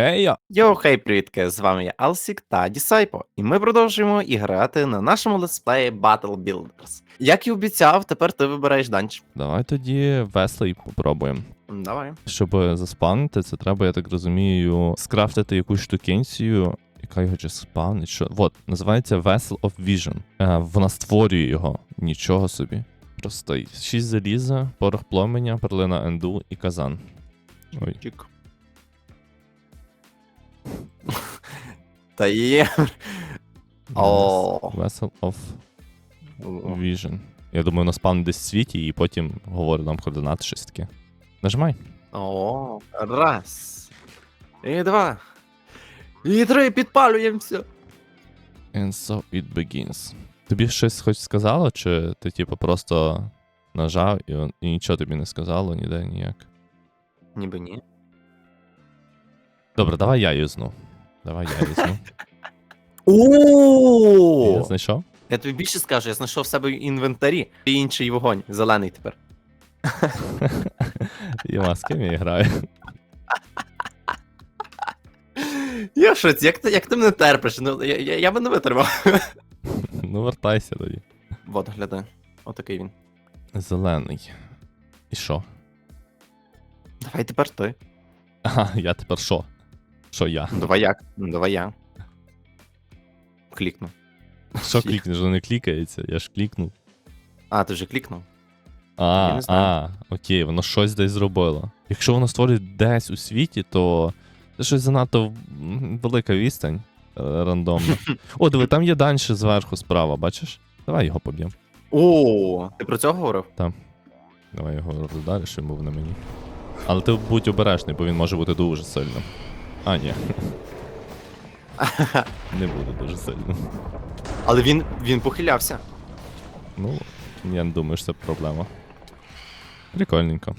Ей я! Йоу, хей, привітки! З вами я Алсік та Дісайпо, і ми продовжуємо і грати на нашому летсплеї Battle Builders. Як і обіцяв, тепер ти вибираєш данч. Давай тоді веслий попробуємо. Давай. Щоб заспавнити, це треба, я так розумію, скрафтити якусь штукенцію, яка його чи спавнить. Що? Вот, називається Vessel of Vision. Е, вона створює його. Нічого собі. Простий. Шість заліза, порох пломеня, перлина енду і казан. Ой. Чик. Та є. О. Vessel of Vision. Я думаю, вона спавнить десь в світі і потім говорить нам координати щось таке. Нажимай. О, раз. І два. І три, підпалюємося. And so it begins. Тобі щось хоч сказало, чи ти типу просто нажав і, он- і нічого тобі не сказало, ніде ніяк. Ніби ні. Добре, давай я юзну. Давай я юзну. Я О! знайшов? Я тобі більше скажу, я знайшов в себе в інвентарі і інший вогонь, зелений тепер. Йома, з ким я граю? Я в шоці, як ти, як ти мене терпиш? Ну, я, я, я би не витримав. Ну, вертайся тоді. Вот, глядай. Отакий він. Зелений. І що? Давай тепер ти. Ага, я тепер що? Що я? Ну, Давай як? Ну, Давай я. Клікну. Що клікнеш? Воно не клікається, я ж клікнув. А, ти вже клікнув? Я А, не знаю. а, окей, воно щось десь зробило. Якщо воно створює десь у світі, то це щось занадто велика відстань е, рандомно. О, диви, там є данше зверху справа, бачиш? Давай його поб'ємо. О, ти про цього говорив? Давай його роздалі, що йому на мені. Але ти будь обережний, бо він може бути дуже сильним. А, ні. Не буде дуже сильним. Але він, він похилявся. Ну, я не думаю, що це проблема. Прикольненько.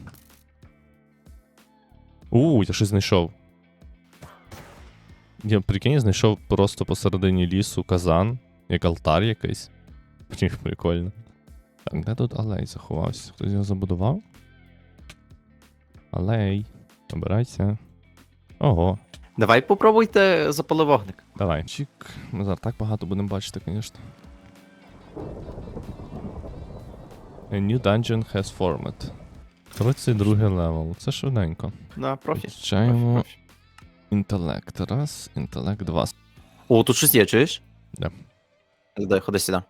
У, я щось знайшов. Я прикинь, знайшов просто посередині лісу казан, як алтар якийсь. Прикольно. Так, де тут алей заховався? Хтось його забудував? Алей. Обирайся. Ого, Давай попробуйте запали вогник. давай. Чік. Ми зараз так багато будемо бачити, звісно. A new dungeon has formed. 32 левел. Це швиденько. На профі. Включаємо Профі, інтелект. Раз, інтелект два. О, тут щось є, чуєш? Да. Дай, ходи сюди.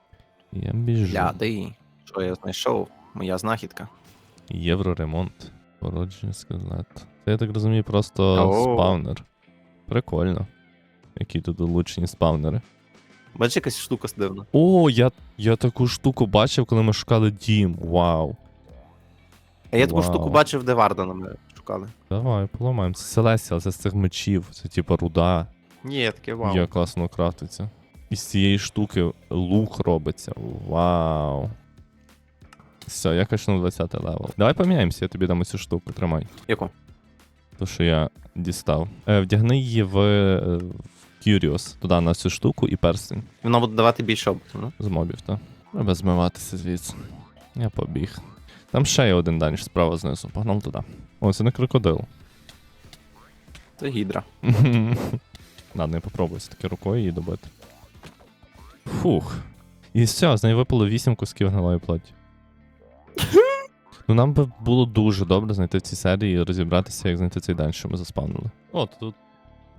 Я біжу. Гляди. Що я знайшов? Моя знахідка. Євроремонт. Породження скелет. Це я так розумію, просто О. спавнер. Прикольно. Які тут улучшені спавнери. Бачиш, якась штука дивна. О, я, я таку штуку бачив, коли ми шукали дім. Вау. А я таку Вау. штуку бачив, де Вардена ми шукали. Давай, поламаємо. Це Селестіал, це з цих мечів. Це типа руда. Ні, я таке вау. Як класно крафтиться. І з цієї штуки лук робиться. Вау. Все, я качнув 20 левел. Давай поміняємося, я тобі дам цю штуку, тримай. Яку? То, що я дістав. Е, вдягни її в, е, в Curious, туди на цю штуку і перстень Вона буде давати більше опиту, ну? з мобів, так? Треба змиватися звідси. Я побіг. Там ще є один данж справа знизу. Погнав туди. О, це не крокодил. Це гідра. Ладно, я попробую все-таки рукою її добити. Фух. І все, з неї випало 8 кусків гнилої плоті. Ну нам би було дуже добре знайти в цій серії і розібратися, як знайти цей данж, що ми заспавнили. О, то тут.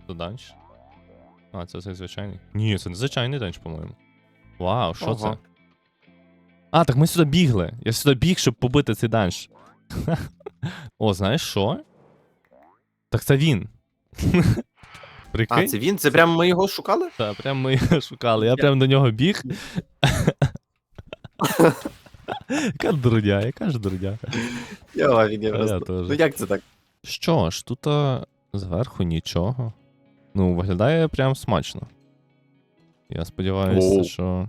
Тут данж. А, це цей звичайний. Ні, це не звичайний данж, по-моєму. Вау, що це? А, так ми сюди бігли. Я сюди біг, щоб побити цей данж. О, знаєш що? Так це він. Прикинь? А, це він? Це прямо ми його шукали? Та, прям ми його шукали. Я- прям до нього біг. Яка дурня, яка ж дурня. Я А я просто. теж. Ну як це так? Що ж, тут а, зверху нічого. Ну, виглядає прям смачно. Я сподіваюся, Оу. що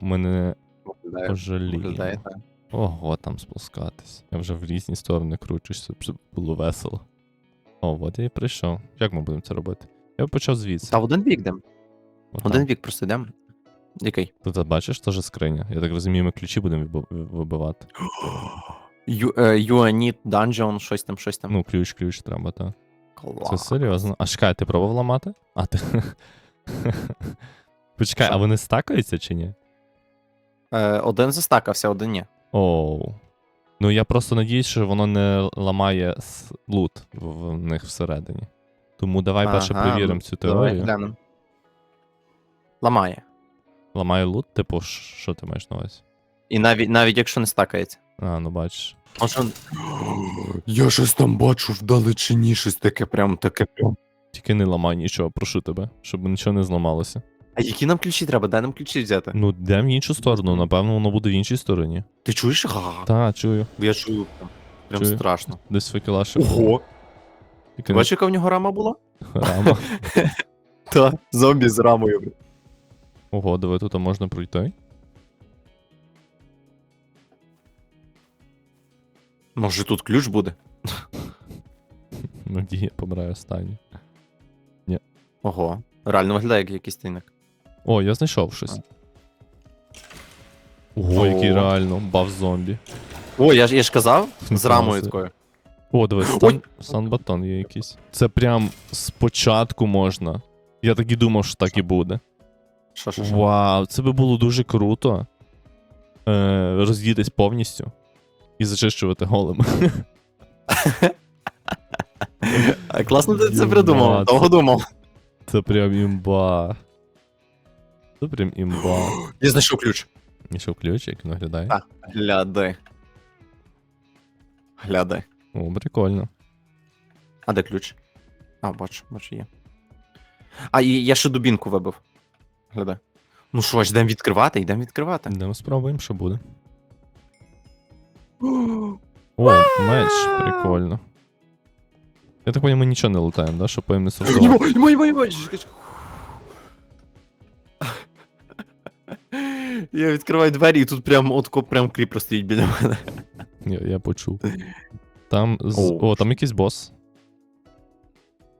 ми не Виглядає, пожаліємо. виглядає так. Ого, там спускатись. Я вже в різні сторони кручусь, щоб було весело. О, от я і прийшов. Як ми будемо це робити? Я б почав звідси. Та в один вік йдемо. Отам. Один вік просто йдемо. Який? Тут бачиш теж скриня. Я так розумію, ми ключі будемо вибивати. You, uh, you need dungeon, щось там, щось там. Ну, ключ, ключ треба, так. Клас. Це серйозно. А чекай, ти пробував ламати? А ти. Почекай, Що? а вони стакаються чи ні? Е, один застакався, один ні. Оу. Ну я просто надіюсь, що воно не ламає с- лут в в них всередині. Тому давай перше Ага, перевіримо цю Давай теорію. глянемо. Ламає. Ламає лут, типу, що ти маєш на увазі? І навіть, навіть якщо не стакається. А, ну бачиш. Може... Я щось там бачу вдалечині, щось таке прям таке прям. Тільки не ламай нічого, прошу тебе, щоб нічого не зламалося. А які нам ключі треба? Дай нам ключі взяти. Ну, йдемо в іншу сторону, напевно, воно буде в іншій стороні. Ти чуєш? Га. Та, чую. Я чую прям. Прям Чую. страшно. Десь факела. Ого! Тільки Ти бачиш, яка в нього рама була? рама. Та, зомбі з рамою. Ого, диви, тут можна пройти. Може тут ключ буде? Надія помирає останній. Ого. Реально виглядає як якийсь тайник. О, я знайшов щось. Ого, який реально баф зомбі. О, я ж, я ж казав, з рамою такою. О, диви, стан, сан-батон є якийсь. Це прям спочатку можна. Я так і думав, що так і буде. Що, що, що? Вау, це би було дуже круто. Е, роздітись повністю і зачищувати голим. Класно ти це придумав, довго думав. Це прям імба. Це прям імба. Я знайшов ключ. Що ключ, як він виглядає? Так. Глядай. Глядай. О, прикольно. А де ключ? А, бачу, бачу, є. А, і я ще дубінку вибив. Глядай. Ну що ж, йдемо відкривати, йдемо відкривати. Йдемо спробуємо, що буде. О, меч, прикольно. Я так понимаю, ми нічого не лутаємо, да? Щоб потім не чекай. Я відкриваю двері, і тут прям отко прям кріпер стоїть біля мене. Я, я почув. Там з... О. О, там якийсь бос.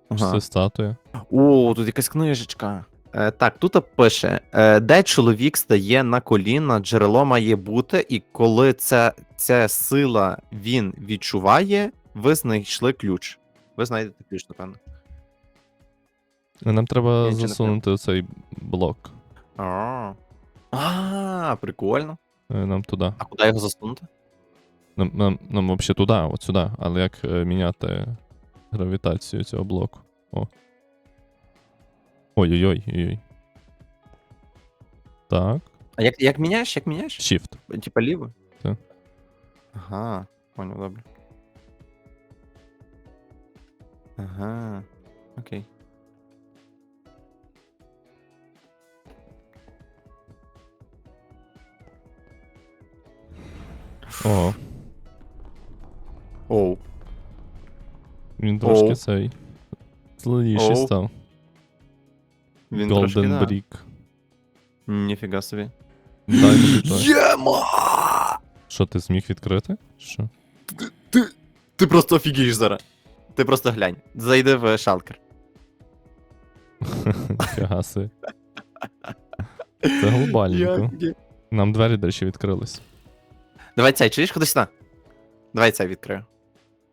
Ага. це статуя. О, тут якась книжечка. Е, так, тут пише: е, де чоловік стає на коліна, джерело має бути, і коли ця, ця сила він відчуває, ви знайшли ключ. Ви знайдете ключ, напевно. Нам треба не засунути оцей блок. А, а, прикольно. Е, Нам туди. А куди його засунути? Нам, нам, нам взагалі туди, от сюди. Але як міняти гравітацію цього блоку? О. Ой-ой-ой. ой-ой. Так. А як, як міняєш? Як міняєш? Shift. Типа ліво? Так. Ага, понял, добре. Ага. Окей. Ого. Оу. Він трошки Оу. цей. Злодійший Оу. став. Він Golden трошки, да. Brick. Ніфіга собі. Дай мені той. Єма! Що, ти зміг відкрити? Що? Ти, ти просто офігієш зараз. Ти просто глянь. Зайди в шалкер. Ніфіга си. Це глобальненько. Нам двері, до речі, відкрились. Давай цей, чуєш, ходи сюди. Давай цей відкрию.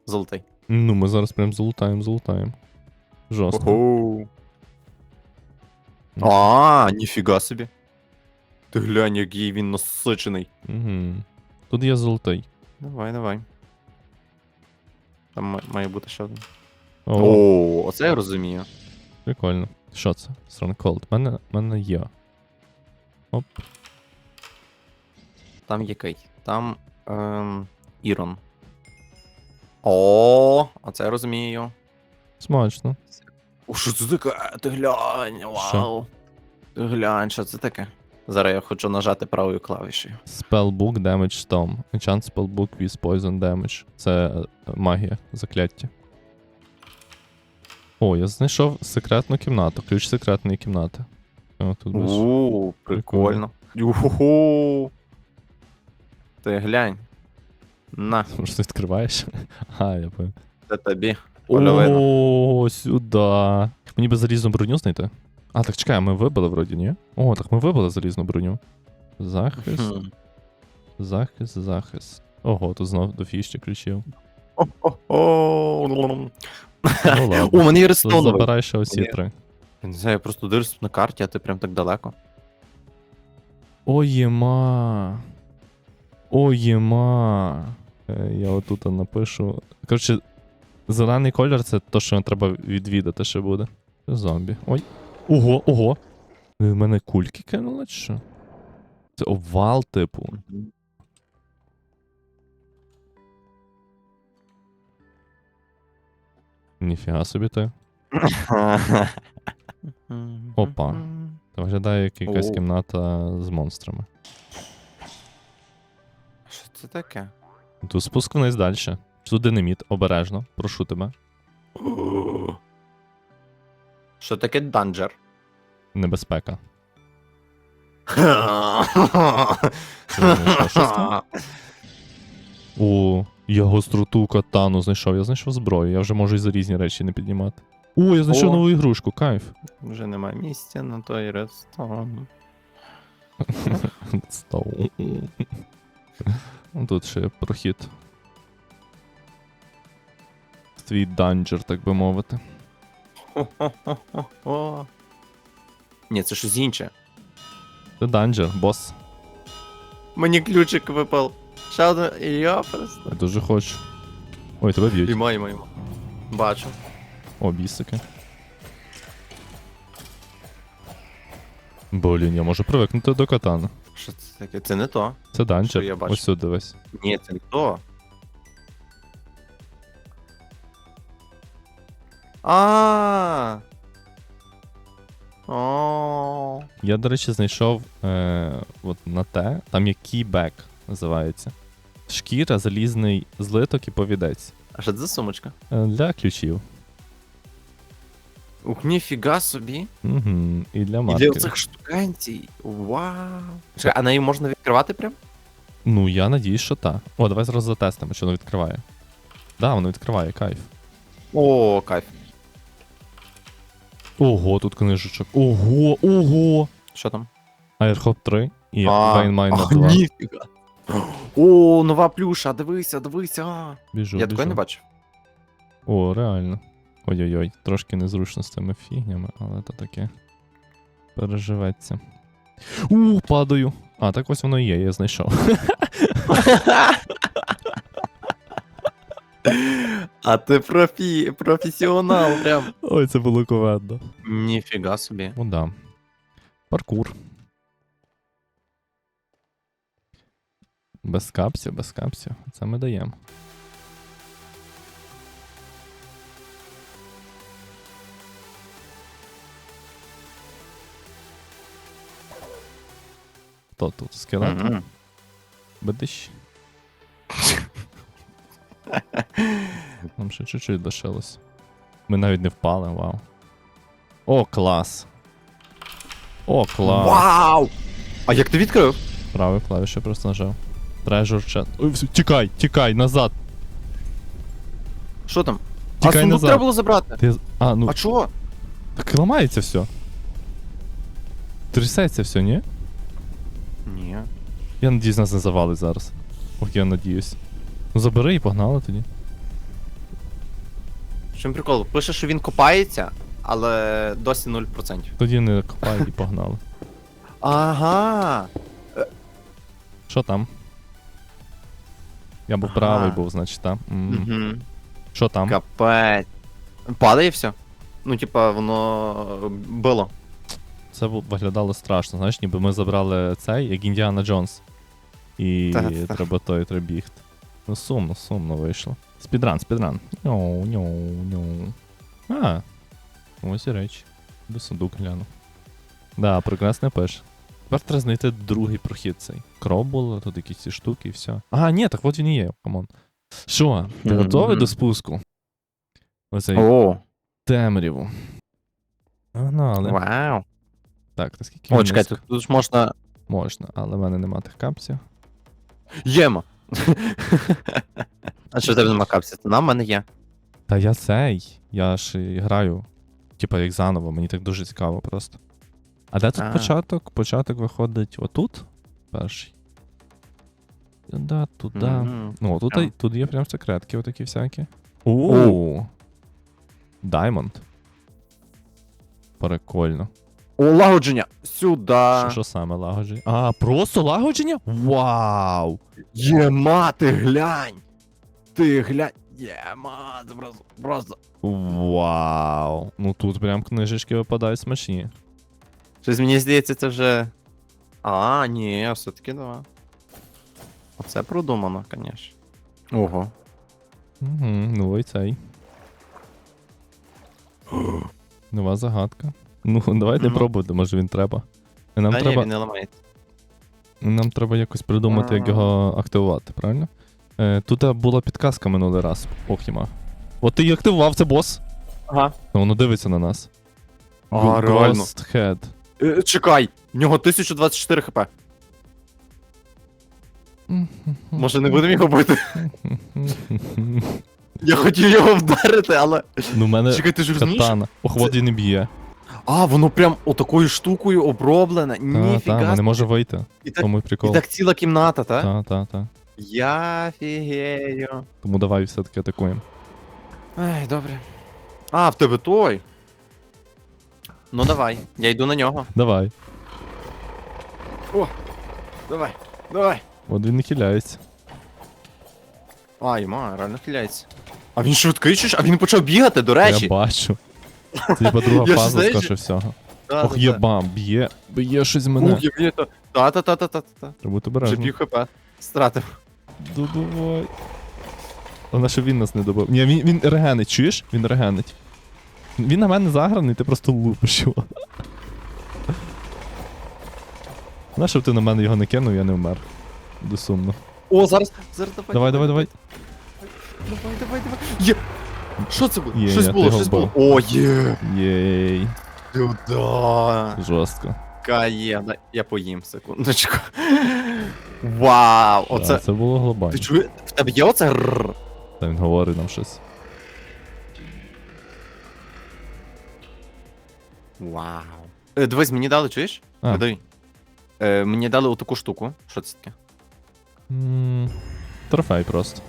Золотий. Ну, ми зараз прям залутаємо, залутаємо. Жорстко. Ого. А, ніфіга собі. Ти глянь, який він насичений. Угу. Тут є золотий. Давай, давай. Там ма- має бути ще один. О, О, оце я розумію. прикольно. Що це? Strong Cold. Мене, мене є. Оп. Там який? Там. Ем, Ірон. О, оце я розумію. Смачно. О, що це таке? Ти глянь, вау. Ти глянь, що це таке? Зараз я хочу нажати правою клавішею. Spellbook Damage Storm. Enchant Spellbook with Poison Damage. Це е, магія, закляття. О, я знайшов секретну кімнату. Ключ секретної кімнати. О, тут бачиш. Ууу, прикольно. Юху. Ти глянь. На, Може, ти відкриваєш? А, я понял. це тобі. Половина. О, сюди. Мені би залізну броню знайти. А, так чекай, ми вибили вроді, ні? О, так ми вибили залізну броню. Захист, захист, захист. Ого, тут знов до фішки ключів. Ну У мене є То рестоновий. Забирай ще оці Ні. три. Я не знаю, я просто дивлюсь на карті, а ти прям так далеко. Ой, єма. Ой, єма. Е, Я отут напишу. Коротше, зелений колір це то, що треба відвідати ще буде. Це зомбі. Ой. Ого, ого. В мене кульки кинули, чи що? Це овал, типу. Ніфіга собі ти. Опа. Це виглядає як якась кімната з монстрами. Що це таке? Тут спуск вниз далі. Динаміт, обережно, прошу тебе. Що таке данджер? Небезпека. О, я гостроту катану знайшов. Я знайшов зброю, я вже можу і за різні речі не піднімати. О, я знайшов О. нову ігрушку, кайф. Вже немає місця на той ресторан. Ну, Тут ще прохід. Твій данджер, так би мовити. Хо-хо-хо-хо. Ні, це щось інше. Це данджер, бос. Мені ключик випав. Ще один. Я просто. Я дуже хочу. Ой, тебе б'ють. Імо, імо, імо. Бачу. О, бісики. Блін, я можу привикнути до катана. Що це таке? Це не то. Це данджер. Що я бачу? Ось сюди дивись. Ні, це не то. А. О. Я, до речі, знайшов е, от на те, там є кійбек називається. Шкіра, залізний злиток і повідець. А що це за сумочка? Е, для ключів. Ух, ніфіга собі. Угу. І для І для маркерів. оцих штукенцій. Вау. Чекай, а неї можна відкривати прям? Ну, я надіюсь, що так. О, давай зараз затестимо, що воно відкриває. Да, воно відкриває, кайф. О, кайф. Ого, тут книжечок. Ого, ого! Що там? Airhop 3 і Вайнмайн а, 2. Ніфіга. О, нова плюша, дивися, дивися. Біжу, Я такої не бачив. О, реально. Ой-ой-ой, трошки незручно з цими фігнями, але то таке. Переживеться. У, падаю. А, так ось воно і є, я знайшов. А ти профі... професіонал прям. Ой, це було коведно. Ніфіга собі. О, да. Паркур. Без капсів, без капсів. Це ми даємо. Хто тут? Скелет? Бедищ. Нам ще чуть-чуть лишилось. Ми навіть не впали, вау. О, клас. О, клас. Вау! А як ти відкрив? Правою клавішою просто нажав. Treasure chat. Ой, все, тікай, тікай, назад. Що там? Тікай а сундук назад. треба було забрати. Ти... з- А, ну, А чого? так ламається все. Трясеться все, ні? Ні. Я надіюсь, нас не завалить зараз. Ох, я надіюсь. Ну забери і погнали тоді. Чому прикол? Пише, що він копається, але досі 0%. Тоді не копай і погнали. Ага. Що там? Я був Ага. правий був, значить, там. Угу. Що там? Капець. Падає все. Ну, типа, воно було. Це бу- виглядало страшно, знаєш, ніби ми забрали цей, як Індіана Джонс. І Та-та. треба той треба бігти. Ну сумно, сумно вийшло. Спідран, спідран. Ньоу, ньоу, ньоу. А, ось і речі. До сундук гляну. Да, прогрес не пише. Тепер треба знайти другий прохід цей. Кров було, тут якісь ці штуки і все. А, ні, так от він і є, камон. Що, ти готовий до спуску? Оцей О, темряву. Погнали. вау. Так, наскільки О, він чекай, низько? тут, тут ж можна. Можна, але в мене нема тих капсів. Єма. А що в тебе нема капсі? Та в мене є. Та я цей. Я ж і граю. Типа як заново, мені так дуже цікаво просто. А де тут А. початок? Початок виходить отут? Перший. Туди, туди. Мгм. Ну, тут, Прям. тут є прям секретки отакі всякі. О! Даймонд. Прикольно. О, лагодження! Що, що саме лагодження? А, просто лагодження? Вау! Єма, ти глянь! Ти глянь! Єма, це просто, просто. Вау! Ну тут прям книжечки випадають смачні. Щось мені здається, це вже. А, ні, все-таки да. Оце продумано, звісно. Ого. Угу, ну і цей. Нова загадка. Ну, давайте пробуйте, може він треба. Нам Та ні, він не ламається. нам треба якось придумати, як його активувати, правильно? Е, тут е, була підказка минулий раз, Охіма. От ти її активував, це бос. Ага. Ну, воно дивиться на нас. А, Ghost реально. Head. Е, чекай! В нього 1024 хп. Може не будемо його бити? Я хотів його вдарити, але. Ну, в мене Чекай, ти ж розумієш? катана. Ох, вот і не б'є. А, воно прям отакою штукою оброблене. Та, Ніфіга. та, не собі. може вийти. І так, Тому і прикол. так ціла кімната, та? Та, та, та. Я фігею. Тому давай все-таки атакуємо. Ай, добре. А, в тебе той. Ну давай, я йду на нього. Давай. О! Давай, давай. От він не хиляється. А, йма, реально хиляється. А він швидкий чи ж? А він почав бігати, до речі. Я бачу. Це типа друга Я ж, фаза, знаєш, скоріше всього. Та, Ох, та, єбам, б'є. Б'є щось мене. Ух, є, та. Та, та, та, та, та, та. Треба бути Вже пів хп. Стратив. Давай. Головне, щоб він нас не добив. Ні, він, він регенить, чуєш? Він регенить. Він на мене заграний, ти просто лупиш його. Знаєш, щоб ти на мене його не кинув, я не вмер. Буде сумно. О, зараз, зараз давай. Давай, давай, давай. Давай, давай, давай. Є. Що це було? Є, щось я було, щось було. О, є. Єй. Сюда. Жорстко. Кає, дай- я поїм секундочку. Вау, Оце... Це було глобально. Ти чуєш? В тебе є оце рррр? Та він говорить нам щось. Вау. Е, дивись, мені дали, чуєш? А. Е, мені дали отаку штуку. Що це таке? М, Трофей просто.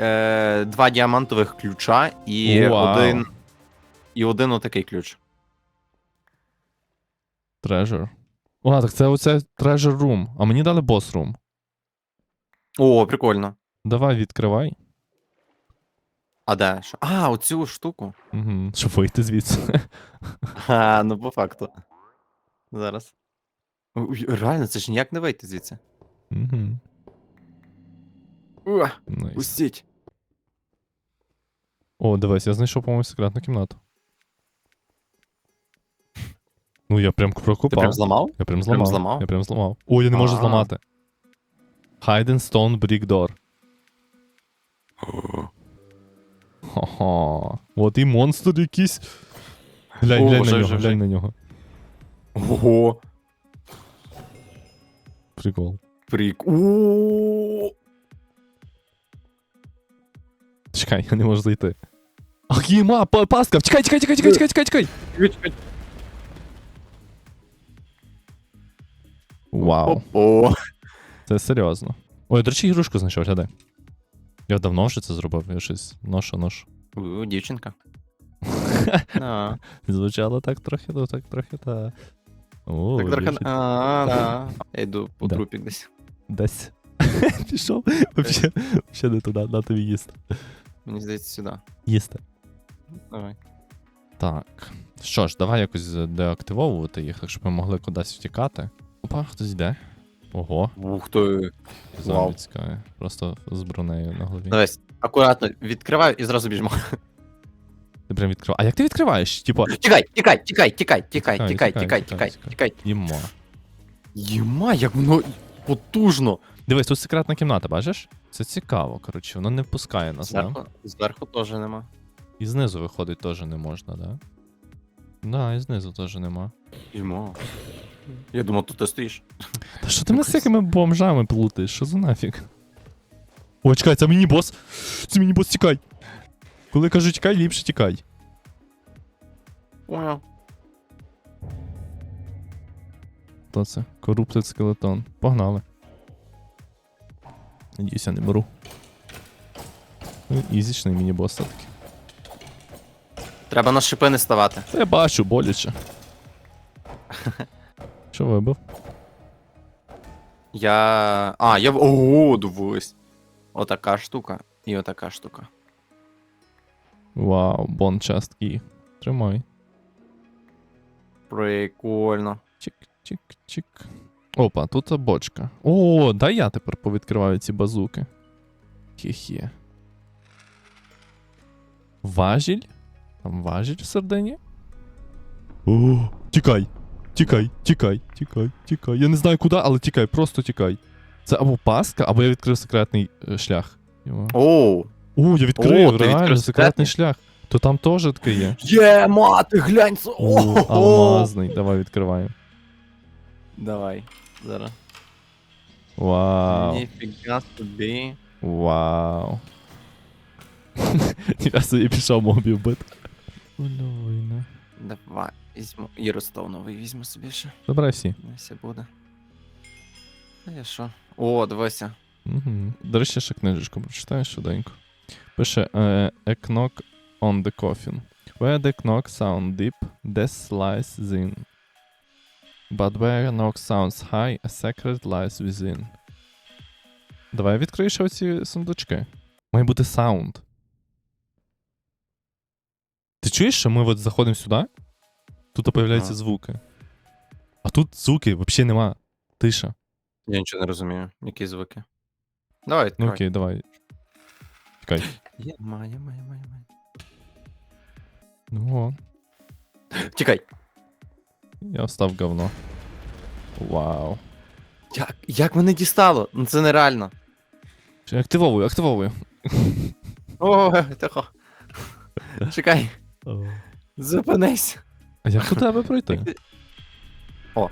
Е, два діамантових ключа і Вау. один. І один отакий ключ. Treasure. О, так це оце Treasure Room. А мені дали Boss Room. О, прикольно. Давай відкривай. А де? Що? А, оцю штуку. Угу. Щоб вийти звідси. А, ну по факту. Зараз. Ой, Реально, це ж ніяк не вийти звідси. Угу. Уа, Найс. пустіть. О, дивись, я знайшов, по-моєму, секретну кімнату. Ну, я прям Ти прокопав. прям зламав? Я прям зламав. зламав? Я прям зламав. О, я не можу А. зламати. Hide and Stone Brick Door. Ха-ха. От і монстр якийсь. Глянь, О, глянь вже, на нього, вже, вже. глянь на нього. Ого. Прикол. Прик. О, Чекай, я не можу зайти. Ах, єма, па- пастка! Чекай, чекай, чекай, чекай, чекай, чекай, чекай! Вау, О, це серйозно. Ой, до речі, ігрушку знайшов, глядай. Я давно вже це зробив, я щось ношу, ношу. У, дівчинка. А, Звучало так трохи, ну так трохи, та. О, Так трохи. дівчинка. А, да. Я йду по Да. трупік десь. Десь. Пішов. Вообще, вообще не туди, на тобі їсти. Мені здається, сюди. Їсти. Давай. Так. Що ж, давай якось деактивовувати їх, щоб ми могли кудись втікати. Опа, хтось йде. Ого, Ух ти. зомбіцька. Просто з бронею на голові. Дивись, акуратно відкриваю і зразу біжимо. Ти прям відкриваєш. А як ти відкриваєш? Типа, Тікай, тікай, тікай, тікай, тікай, Тікай, тікай, тікай, тікай, тікай, тікай, тікай. їмо. Єма, як воно потужно. Дивись, тут секретна кімната, бачиш? Це цікаво, коротше, воно не впускає нас, да? Зверху, зверху теж нема. І знизу виходить теж не можна, да? Да, і знизу теж нема. Єма. Я думав, тут ти стоїш. Та що ти мене з якими бомжами плутаєш? Що за нафіг? О, чекай, це міні-бос! Це міні-бос, тікай! Коли кажу тікай, ліпше тікай. Понял. Хто це? Corrupted скелетон. Погнали. Надіюсь, я не беру. Ну, ізічний міні-бос все-таки. Треба на шипи не ставати. Та я бачу, боляче. Що вибив? Я. А, я. в- Ого, дивись. Отака штука. І отака штука. Вау, бон частки. Тримай. Прикольно. Чик, чик, чик. Опа, тут бочка. О, дай я тепер повідкриваю ці базуки. Хе-хе. Важіль? Там важіль всередині? О, тікай! Тікай, тікай, тікай, тікай. Я не знаю куди, але тікай, просто тікай. Це або пастка, або я відкрив секретний е, шлях. Йо. Оу. О, я відкрив, О, ти реально, відкрив секретний секретний? шлях. То там теж таке є. Є, мати, глянь. це- О, Ого! алмазний, давай відкриваємо. Давай. Зараз. Вау. Ніфіга собі. Вау. Я собі пішов мобів бити. Ульовина. Давай. Візьму. І Ростов новий візьму собі ще. Забирай всі. Не все буде. А я що? О, дивися. Угу. До речі, ще книжечку прочитаю швиденько. Пише е, A knock on the coffin. Where the knock sound deep, death lies in. But where knock sounds high, a secret lies within. Давай відкриєш ще оці сундучки. Має бути саунд. Ти чуєш, що ми от заходимо сюди? Тут появляються звуки. А тут звуки взагалі нема. Тиша. Я нічого не розумію. Які звуки. Давай, Ну відкривай. окей, давай. Чекай. Є, має, має, має, має. Ну о, Чекай. я встав говно. Вау. Як, як мене дістало? Ну це нереально. Чи Активовую, активовую. О, тихо. Чекай, зупинись. А як до тебе пройти? О.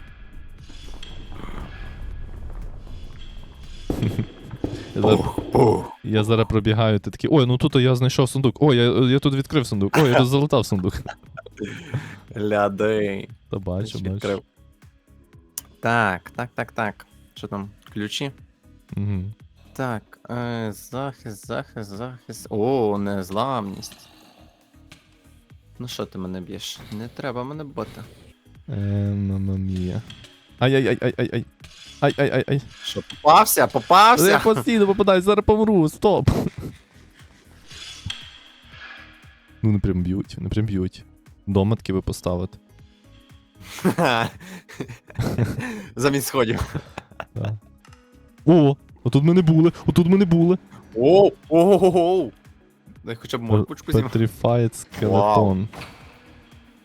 Я зараз, я зараз пробігаю, ти такий, ой, ну тут я знайшов сундук. Ой, я, я тут відкрив сундук. Ой, я тут залутав сундук. Ляди. Та бачу, бачу. Відкрив. Так, так, так, так. Що там? Ключі? Угу. Так, е, захист, захист, захист. О, незламність. Ну що ти мене б'єш? Не треба мене бити. Е, мама мія. Ай-яй-яй-яй-яй. Ай-ай-ай-ай. Що, попався? Попався? Я постійно попадаю, зараз помру, стоп. Ну, не прям б'ють, не прям б'ють. Дома таки би поставити. Замість сходів. Да. О, отут ми не були, отут ми не були. Оу, оу, Дай хоча б моркучку зім'я. Petrified Skeleton.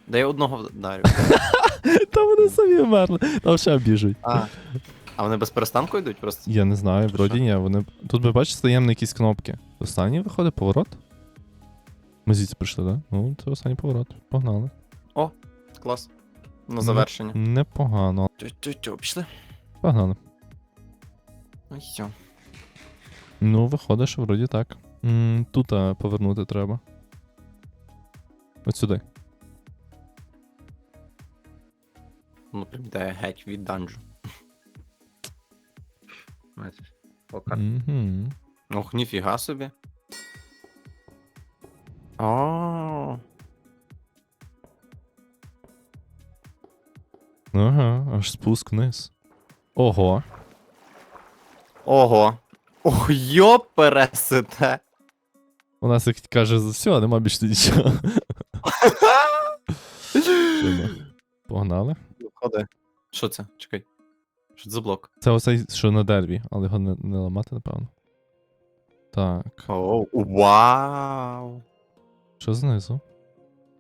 Дай я одного вдарю. Та вони самі вмерли. Там ще біжуть. А. А вони без перестанку йдуть просто? Я не знаю, Чи вроді що? ні. Вони. Тут ми бачите, стаємо на якісь кнопки. Останній виходить поворот. Ми звідси прийшли, так? Да? Ну, це останній поворот. Погнали. О, Клас. На завершення. Непогано. Тю-тю-тю, пішли. Погнали. Ну і. Ну, виходить, що вроді так. М тут а, повернути треба. От сюди. Ну, прям йде геть від данжу. Бачиш, Пока. Угу. Ох, ніфіга собі. О, Ага, аж спуск вниз. Ого. Ого. Ох, йопересете. У нас як каже, все, нема більше нічого. Погнали. Ходи. Що це? Чекай. Що це за блок? Це оцей, що на дереві, але його не, не ламати, напевно. Так. Оу, вау. Що знизу?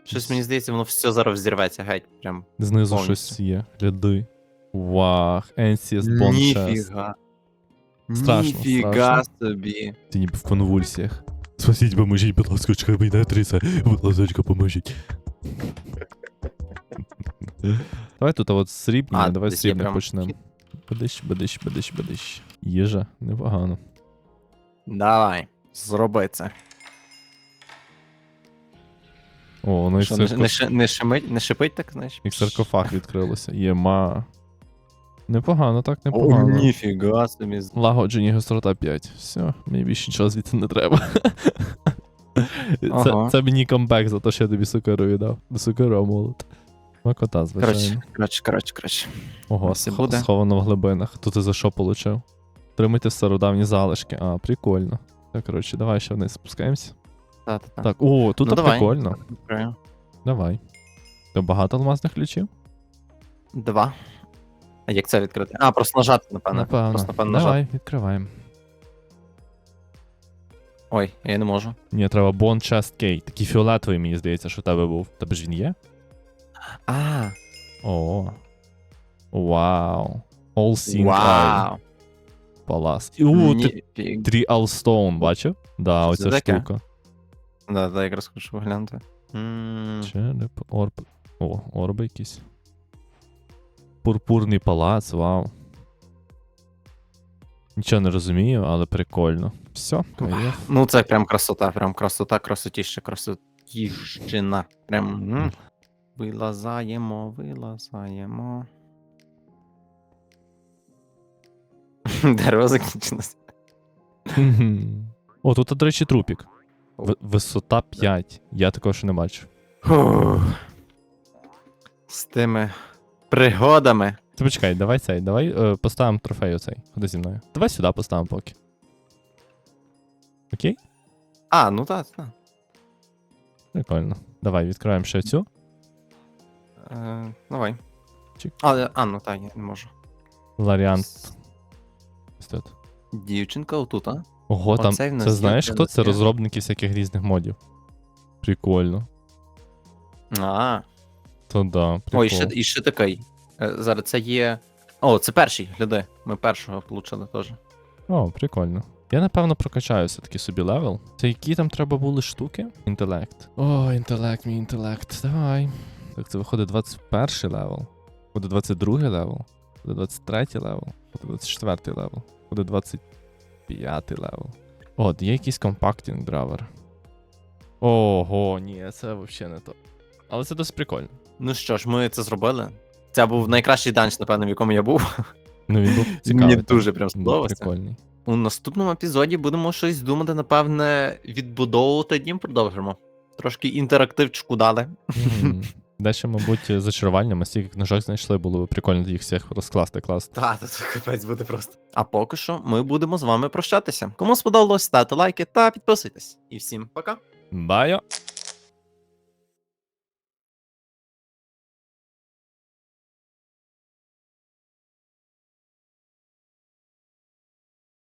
Щось мені здається, воно все зараз взірветься геть. Прям. Знизу Повністю. щось є. Гляди. Вах, NCS Bond Chest. Ніфіга. Страшно, Ніфіга страшно. собі. Ти ніби в конвульсіях. Спасіть, поможіть, будь ласка, чекай, мені не тріса. Будь ласка, поможіть. Давай тут а от срібні, А, давай десь є срібних прям почнемо. Бадищ, бадищ, бадищ, бадищ. Їжа, непогано. Давай. Зроби це. О, ну і Що, не, сарко... не, ши- не, шимить, не шипить так, знаєш? як саркофаг відкрилося. Єма. Непогано, так, О, непогано. ніфіга собі. Лагоджені гострота 5. Все, мені більше нічого звідси не треба. Це, Ага. це мені камбек за те, що я тобі сукеру віддав. До сукеру молот. Макота, звичайно. Коротше, коротше, коротше, коротше. Ого, сх- буде. сховано в глибинах. Тут ти за що получив? Тримайте стародавні залишки. А, прикольно. Так, коротше, давай ще вниз спускаємося. Та-та-та. Так, о, тут Ну, давай. прикольно. Відкрию. Давай. Ти багато алмазних ключів? Два. А як це відкрити? А, просто нажати, напевно. Напевно. Просто, напевно, нажати. Давай, відкриваємо. Ой, я не можу. Ні, треба Bond Chest Key. Такий фіолетовий, мені здається, що в тебе був. Тебе ж він є? А, О. Вау. All Seeing Eye. вау. Палас. І, У, ти Ні, Трі Allstone, бачив? Да, Що оця це таке? штука. Да, да, якраз хочу поглянути. М, Череп, орб. О, орби якісь. Пурпурний палац, вау. Нічого не розумію, але прикольно. Все, кайф. Ну, це прям красота, прям красота, красотіще, красотіщина. Прям. м. Вилазаємо, вилазаємо. Дерево закінчилось. Мгм. О, тут, до речі, трупік. В- висота 5. Я такого ще не бачу. Фух. З тими пригодами. Ти почекай, давай цей, давай е, поставимо трофей оцей. Ходи зі мною. Давай сюди поставимо поки. Окей? А, ну так, так. Прикольно. Давай, відкриваємо ще цю. Е, давай. Чик. А, а, ну так, я не можу. Варіант. Ось тут. Дівчинка отут, а? Ого, там. Оцей в нас Це є, знаєш це в хто? нас Це є. розробники всяких різних модів. Прикольно. А. То да, прикол. Ой, ще, і ще такий. Е, Зараз це є. О, це перший, гляди. Ми першого получили теж. О, прикольно. Я напевно прокачаю все-таки собі левел. Це які там треба були штуки? Інтелект. О, інтелект, мій інтелект. Давай. Так, це виходить 21 левел. Буде 22 левел. Буде 23 левел. Буде 24 левел. Буде 25 левел. О, є якийсь компактінг драйвер. Ого, ні, це взагалі не то. Але це досить прикольно. Ну що ж, ми це зробили. Це був найкращий данж, напевно, в якому я був. Ну він був цікавий. Мені дуже прям сподобався. прикольний. У наступному епізоді будемо щось думати, напевне, відбудовувати дім продовжимо. Трошки інтерактивчику дали. Мгм. Далі, мабуть, зачарування, ми стільки книжок знайшли, було б прикольно їх всіх розкласти класти. Та, це капець буде просто. А поки що ми будемо з вами прощатися. Кому сподобалось, ставте лайки та підписуйтесь. І всім пока. Байо!